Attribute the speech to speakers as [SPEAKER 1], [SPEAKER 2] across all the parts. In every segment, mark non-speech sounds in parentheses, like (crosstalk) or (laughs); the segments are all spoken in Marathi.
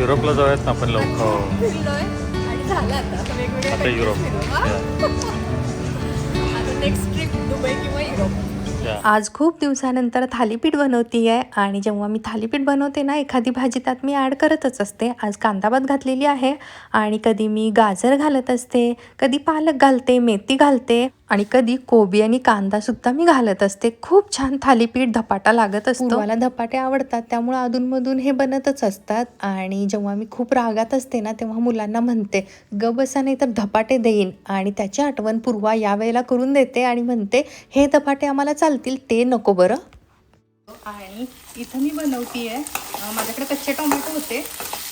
[SPEAKER 1] युरोपला जाऊयात ना आपण लवकर.
[SPEAKER 2] फिरलोय. आणि झालं आता. वेगवेगळे
[SPEAKER 1] आता
[SPEAKER 2] countries
[SPEAKER 1] युरोप.
[SPEAKER 2] फिरू, हा? आता नेक्स्ट ट्रिप दुबई किंवा युरोप.
[SPEAKER 3] आज खूप दिवसानंतर थालीपीठ बनवती आहे आणि जेव्हा मी थालीपीठ बनवते ना एखादी भाजी त्यात मी ॲड करतच असते. आज कांदाभात घातलेली आहे आणि कधी मी गाजर घालत असते कधी पालक घालते मेथी घालते. आणि कधी कोबी आणि कांदासुद्धा मी घालत असते. खूप छान थालीपीठ धपाटा लागत असतो. मला धपाटे आवडतात त्यामुळे अधूनमधून हे बनतच असतात. आणि जेव्हा मी खूप रागात असते ना तेव्हा मुलांना म्हणते ग बसा नाही तर धपाटे देईन. आणि त्याची आठवण पूर्वा यावेळेला करून देते आणि म्हणते हे धपाटे आम्हाला चालतील ते नको बरं. आणि इथं मी बनवती आहे माझ्याकडे कच्चे टोमॅटो होते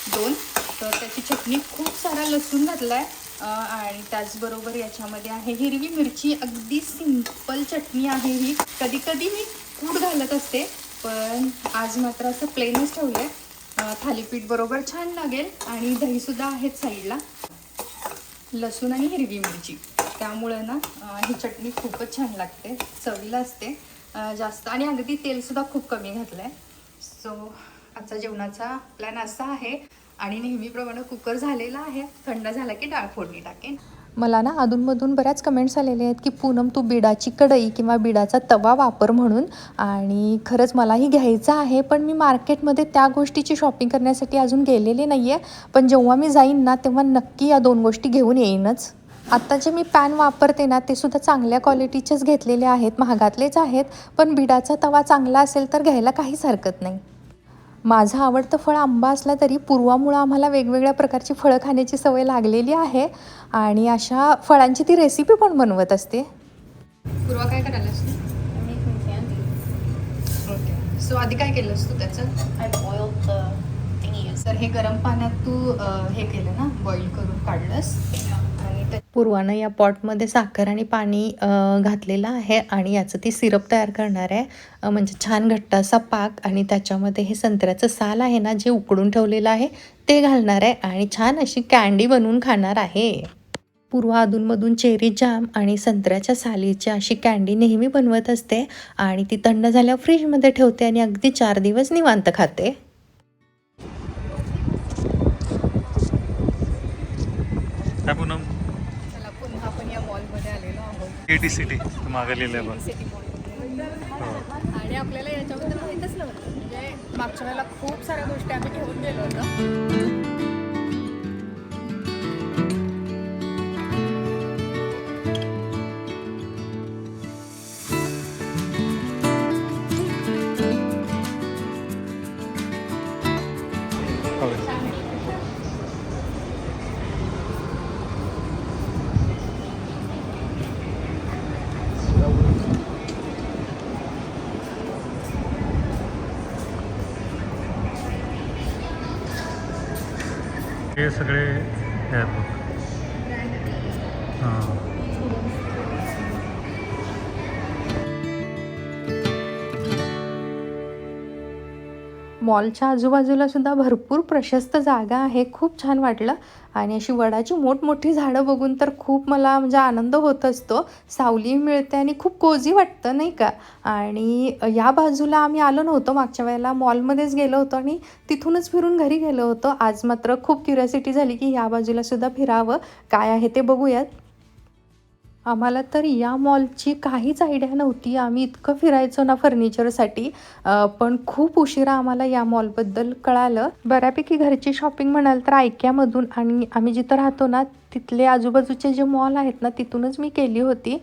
[SPEAKER 3] दोन. तर त्याची चटणी खूप सारा लसूण घातला आहे आणि त्याचबरोबर याच्यामध्ये आहे हिरवी मिरची. अगदी सिंपल चटणी आहे ही. कधी कधी मी कूड घालत असते पण आज मात्र असं प्लेनच ठेवलं आहे थालीपीठ बरोबर छान लागेल आणि दहीसुद्धा आहेत साईडला. लसूण आणि हिरवी मिरची. त्यामुळं ना ही चटणी खूपच छान लागते. चवीला असते. जास्त. आणि अगदी तेलसुद्धा खूप कमी घातलं आहे सो आजचा जेवणाचा प्लॅन असा आहे. आणि नेहमीप्रमाणे कुकर झालेला आहे. थंड झाला की डाळ फोडणी टाकेन. मला ना अधूनमधून बऱ्याच कमेंट्स आलेले आहेत की पूनम तू बिडाची कढई किंवा बिडाचा तवा वापर म्हणून आणि खरंच मलाही घ्यायचं आहे पण मी मार्केटमध्ये त्या गोष्टीची शॉपिंग करण्यासाठी अजून गेलेले नाही आहे पण जेव्हा मी जाईन ना तेव्हा नक्की या दोन गोष्टी घेऊन येईनच. आत्ता जे मी पॅन वापरते ना ते सुद्धा चांगल्या क्वालिटीचेच घेतलेले आहेत महागातलेच आहेत. पण बिडाचा तवा चांगला असेल तर घ्यायला काहीच हरकत नाही. माझं आवडतं फळ आंबा असला तरी पूर्वामुळं आम्हाला वेगवेगळ्या प्रकारची फळं खाण्याची सवय लागलेली आहे. आणि अशा फळांची ती रेसिपी पण बनवत असते. पूर्वा काय करायलास तू ओके. सो आधी काय केलंस तू त्याचं. तर हे गरम पाण्यात तू हे केलं ना बॉईल करून काढलंस. आणि पूर्वानं या पॉटमध्ये साखर आणि पाणी घातलेलं आहे आणि याचं ती सिरप तयार करणार आहे. म्हणजे छान घट्ट असा पाक आणि त्याच्यामध्ये हे संत्र्याचं साल आहे ना जे उकडून ठेवलेलं आहे ते घालणार आहे आणि छान अशी कँडी बनवून खाणार आहे. पूर्वा अधूनमधून चेरी जाम आणि संत्र्याच्या सालीची अशी कँडी नेहमी बनवत असते आणि ती थंड झाल्यावर फ्रीजमध्ये ठेवते आणि अगदी चार दिवस निवांत खाते.
[SPEAKER 2] आलेलो
[SPEAKER 1] ए टी सिटी मागे लिहिलंय बघ
[SPEAKER 2] आणि आपल्याला याच्याबद्दल माहीतच नव्हतं. म्हणजे मागच्या वेळेला खूप साऱ्या गोष्टी आम्ही घेऊन गेलो होतो.
[SPEAKER 1] हे सगळे हे आहेत.
[SPEAKER 3] मॉलच्या आजूबाजूला सुद्धा भरपूर प्रशस्त जागा आहे. खूप छान वाटलं. आणि अशी वडाची मोठमोठी झाडं बघून तर खूप मला म्हणजे आनंद होत असतो. सावली मिळते आणि खूप कोझी वाटतं नाही का? आणि या बाजूला आम्ही आलो नव्हतो. मागच्या वेळेला मॉलमध्येच गेलो होतो आणि तिथूनच फिरून घरी गेलो होतो. आज मात्र खूप क्युरियोसिटी झाली की या बाजूला सुद्धा फिरावं. काय आहे ते बघूयात. आम्हाला तर या मॉलची काहीच आयडिया नव्हती. आम्ही इतकं फिरायचो ना फर्निचरसाठी. पण खूप उशिरा आम्हाला या मॉलबद्दल कळालं. बऱ्यापैकी घरची शॉपिंग म्हणाल तर ऐक्यामधून आणि आम्ही जिथं राहतो ना तिथले आजूबाजूचे जे मॉल आहेत ना तिथूनच मी केली होती.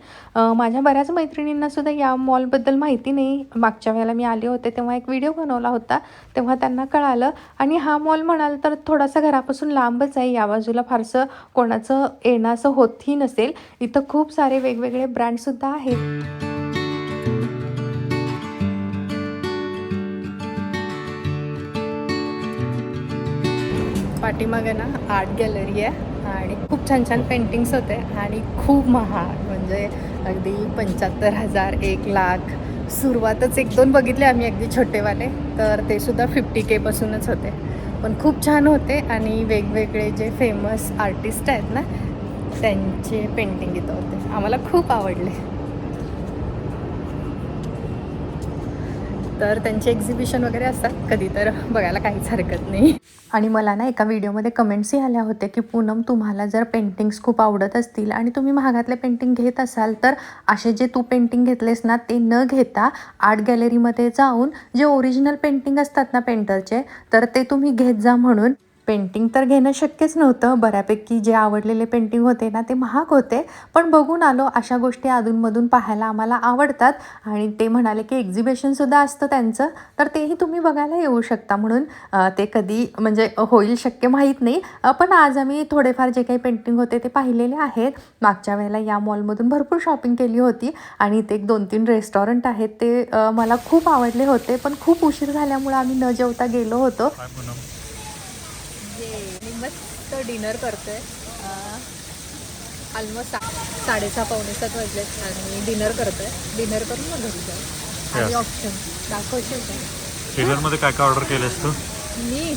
[SPEAKER 3] माझ्या बऱ्याच मैत्रिणींना सुद्धा या मॉलबद्दल माहिती नाही. मागच्या वेळेला मी आले होते तेव्हा एक व्हिडिओ बनवला होता तेव्हा त्यांना कळालं. आणि हा मॉल म्हणाल तर थोडासा घरापासून लांबच आहे. या बाजूला फारसं कोणाचं येणं असं होतही नसेल. इथं खूप सारे वेगवेगळे ब्रँडसुद्धा आहेत. पाठीमागे ना आर्ट गॅलरी आहे. आणि खूप छान छान पेंटिंग्स होते आणि खूप महाग म्हणजे अगदी पंच्याहत्तर हजार एक लाख. सुरुवातच एक दोन बघितले आम्ही अगदी छोटेवाले तर ते सुद्धा फिफ्टी केपासूनच होते. पण खूप छान होते आणि वेगवेगळे जे फेमस आर्टिस्ट आहेत ना त्यांचे पेंटिंग इथं होते. आम्हाला खूप आवडले.
[SPEAKER 2] तर त्यांचे एक्झिबिशन वगैरे असतात कधी तर बघायला काहीच हरकत नाही.
[SPEAKER 3] आणि मला ना एका व्हिडिओमध्ये कमेंट्सही आल्या होत्या की पूनम तुम्हाला जर पेंटिंग्स खूप आवडत असतील आणि तुम्ही महागातले पेंटिंग घेत असाल तर असे जे तू पेंटिंग घेतलेस ना ते न घेता आर्ट गॅलरीमध्ये जाऊन जे ओरिजिनल पेंटिंग असतात ना पेंटरचे तर ते तुम्ही घेत जा म्हणून. पेंटिंग तर घेणं शक्यच नव्हतं. बऱ्यापैकी जे आवडलेले पेंटिंग होते ना ते महाग होते. पण बघून आलो अशा गोष्टी अधूनमधून पाहायला आम्हाला आवडतात. आणि ते म्हणाले की एक्झिबिशनसुद्धा असतं त्यांचं. तर तेही तुम्ही बघायला येऊ शकता म्हणून. ते कधी म्हणजे होईल शक्य माहीत नाही. पण आज आम्ही थोडेफार जे काही पेंटिंग होते ते पाहिलेले आहेत. मागच्या वेळेला या मॉलमधून भरपूर शॉपिंग केली होती. आणि इथे एक दोन तीन रेस्टॉरंट आहेत ते मला खूप आवडले होते. पण खूप उशीर झाल्यामुळे आम्ही न जेवता गेलो होतो.
[SPEAKER 2] मी मस्त डिनर करतोय ऑलमोस्ट सा साडेसहा पावणे सात वाजलेत आणि डिनर करतोय डिनर करून मग घरी जाऊ. आणि. ऑप्शन दाखवशील का?
[SPEAKER 1] डिनरमध्ये काय काय ऑर्डर केलंस तू?
[SPEAKER 2] मी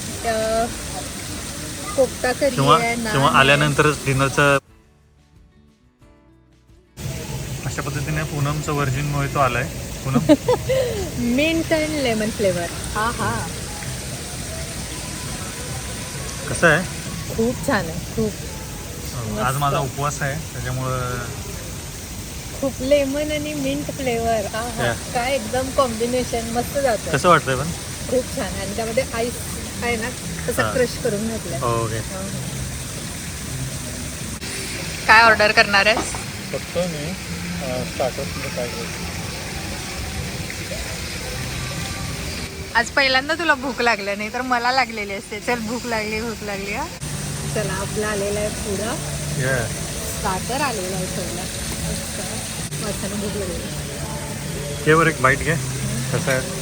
[SPEAKER 2] कोफ्ता करी आहे.
[SPEAKER 1] आल्यानंतरच डिनरचं अशा पद्धतीने पूनमचं व्हर्जिन मोहितो आलाय. Poonam?
[SPEAKER 2] Mint and lemon flavour हा हा.
[SPEAKER 1] कसं आहे?
[SPEAKER 2] खूप छान आहे खूप.
[SPEAKER 1] आज माझा उपवास आहे त्याच्यामुळं
[SPEAKER 2] खूप लेमन आणि मिंट फ्लेवर
[SPEAKER 1] Yeah.
[SPEAKER 2] काय एकदम कॉम्बिनेशन मस्त जातं
[SPEAKER 1] कसं वाटतंय पण?
[SPEAKER 2] खूप छान आहे आणि त्यामध्ये आईस आहे ना तसं. क्रश करून घातलंय.
[SPEAKER 1] ओके
[SPEAKER 2] काय ऑर्डर करणार आहेस?
[SPEAKER 1] फक्त मी स्टार्टर्समध्ये काय
[SPEAKER 2] आज पहिल्यांदा तुला भूक लागली नाही तर मला लागलेली असते. चल भूक लागली भूक लागली हा. चला आपला आलेला आहे पुढं.
[SPEAKER 1] ये
[SPEAKER 2] स्टार्टर आलेला आहे पहिला भूक लागली.
[SPEAKER 1] बरं एक बाईट घे. कसं आहे?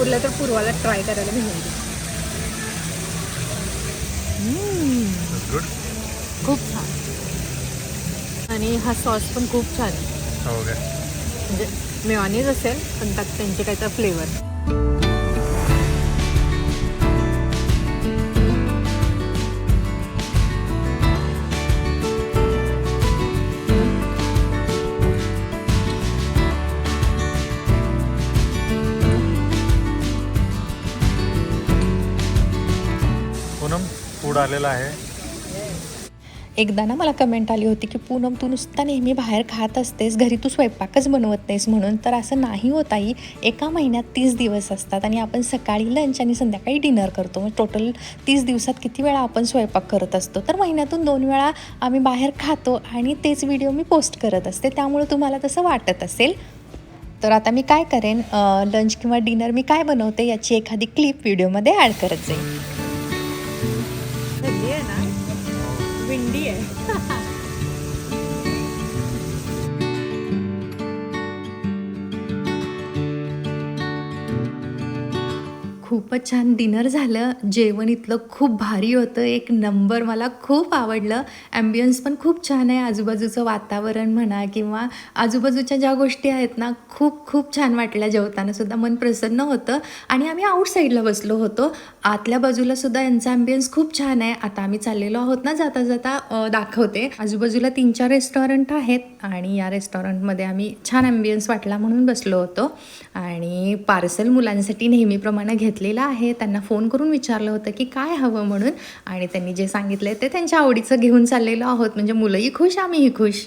[SPEAKER 2] उरलं तर पूर्वाला ट्राय करायला
[SPEAKER 1] गुड
[SPEAKER 2] खूप छान. आणि हा सॉस पण खूप छान आहे.
[SPEAKER 1] ओके
[SPEAKER 2] म्हणजे मेऑनीज असेल पण त्यात त्यांचे काही तर फ्लेवर
[SPEAKER 1] पूनम फूड आलेलं आहे.
[SPEAKER 3] एकदा ना मला कमेंट आली होती की पूनम तू नुसता नेहमी बाहेर खात असतेस घरी तू स्वयंपाकच बनवत नाहीस म्हणून. तर असं नाही होत आई. एका महिन्यात तीस दिवस असतात आणि आपण सकाळी लंच आणि संध्याकाळी डिनर करतो. मग टोटल तीस दिवसात किती वेळा आपण स्वयंपाक करत असतो? तर महिन्यातून दोन वेळा आम्ही बाहेर खातो आणि तेच व्हिडिओ मी पोस्ट करत असते. त्यामुळे तुम्हाला तसं वाटत असेल. तर आता मी काय करेन? लंच किंवा डिनर मी काय बनवते याची एखादी क्लिप व्हिडिओमध्ये ॲड करत जाईल खूपच छान डिनर झालं. जेवण इथलं खूप भारी होतं. एक नंबर मला खूप आवडलं. ॲम्बियन्स पण खूप छान आहे. आजूबाजूचं वातावरण म्हणा किंवा आजूबाजूच्या ज्या गोष्टी आहेत ना खूप खूप छान वाटल्या जेवताना सुद्धा. मन प्रसन्न होतं आणि आम्ही आउटसाईडला बसलो होतो. आतल्या बाजूला सुद्धा यांचा ॲम्बियन्स खूप छान आहे. आता आम्ही चाललेलो आहोत ना जाता जाता दाखवते. आजूबाजूला तीन चार रेस्टॉरंट आहेत आणि या रेस्टॉरंटमध्ये आम्ही छान ॲम्बियन्स वाटला म्हणून बसलो होतो. आणि पार्सल मुलांसाठी नेहमीप्रमाणे घेतलेला आहे. त्यांना फोन करून विचारलं होतं की काय हवं म्हणून आणि त्यांनी जे सांगितलं ते त्यांच्या आवडीचं घेऊन चाललेलो आहोत. म्हणजे मुलंही खुश आम्हीही खुश.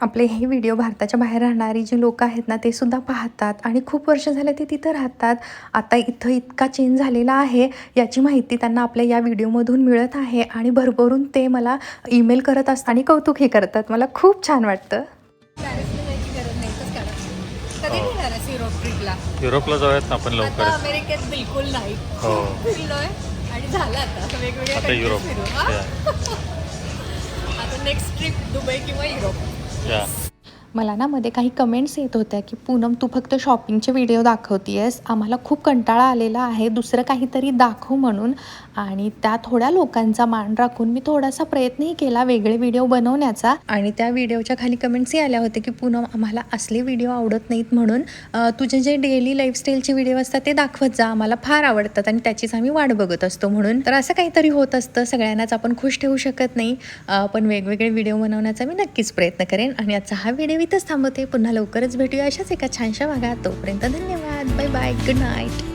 [SPEAKER 3] आपले हे व्हिडिओ भारताच्या बाहेर राहणारी जी लोक आहेत ना ते सुद्धा पाहतात आणि खूप वर्ष झाले ते तिथं राहतात. आता इथं इतका चेंज झालेला आहे याची माहिती त्यांना आपल्या या व्हिडिओमधून मिळत आहे आणि भरभरून ते मला ईमेल करत असतात आणि कौतुकही करतात. मला खूप छान वाटतं.
[SPEAKER 2] कधी निघणार आहे युरोप ट्रिपला?
[SPEAKER 1] युरोपला जाऊयात ना आपण
[SPEAKER 2] आता
[SPEAKER 1] लवकरच.
[SPEAKER 2] अमेरिकेत बिलकुल नाही.
[SPEAKER 1] हो.
[SPEAKER 2] फिरलोय आणि झालं आता. वेगवेगळ्या
[SPEAKER 1] आता
[SPEAKER 2] countries
[SPEAKER 1] युरोप.
[SPEAKER 2] फिरू, हा? (laughs) आता नेक्स्ट ट्रिप दुबई किंवा युरोप.
[SPEAKER 1] या.
[SPEAKER 3] मला ना मध्ये काही कमेंट्स येत होत्या की पूनम तू फक्त शॉपिंगचे व्हिडिओ दाखवतीयस. आम्हाला खूप कंटाळा आलेला आहे. दुसरं काहीतरी दाखव म्हणून. आणि त्या थोड्या लोकांचा मान राखून मी थोडासा प्रयत्नही केला वेगळे व्हिडिओ बनवण्याचा. आणि त्या व्हिडिओच्या खाली कमेंट्सही आल्या होत्या की पूनम आम्हाला असले व्हिडिओ आवडत नाहीत म्हणून तुझे जे डेली लाईफस्टाईलचे व्हिडिओ असतात ते दाखवत जा आम्हाला फार आवडतात आणि त्याचीच आम्ही वाट बघत असतो म्हणून. तर असं काहीतरी होत असतं. सगळ्यांनाच आपण खुश ठेवू शकत नाही. पण वेगवेगळे व्हिडिओ बनवण्याचा मी नक्कीच प्रयत्न करेन. आणि आजचा हा व्हिडिओ इथंच थांबवते. पुन्हा लवकरच भेटूया अशाच एका छानशा भागात. तोपर्यंत धन्यवाद. Bye bye. Good night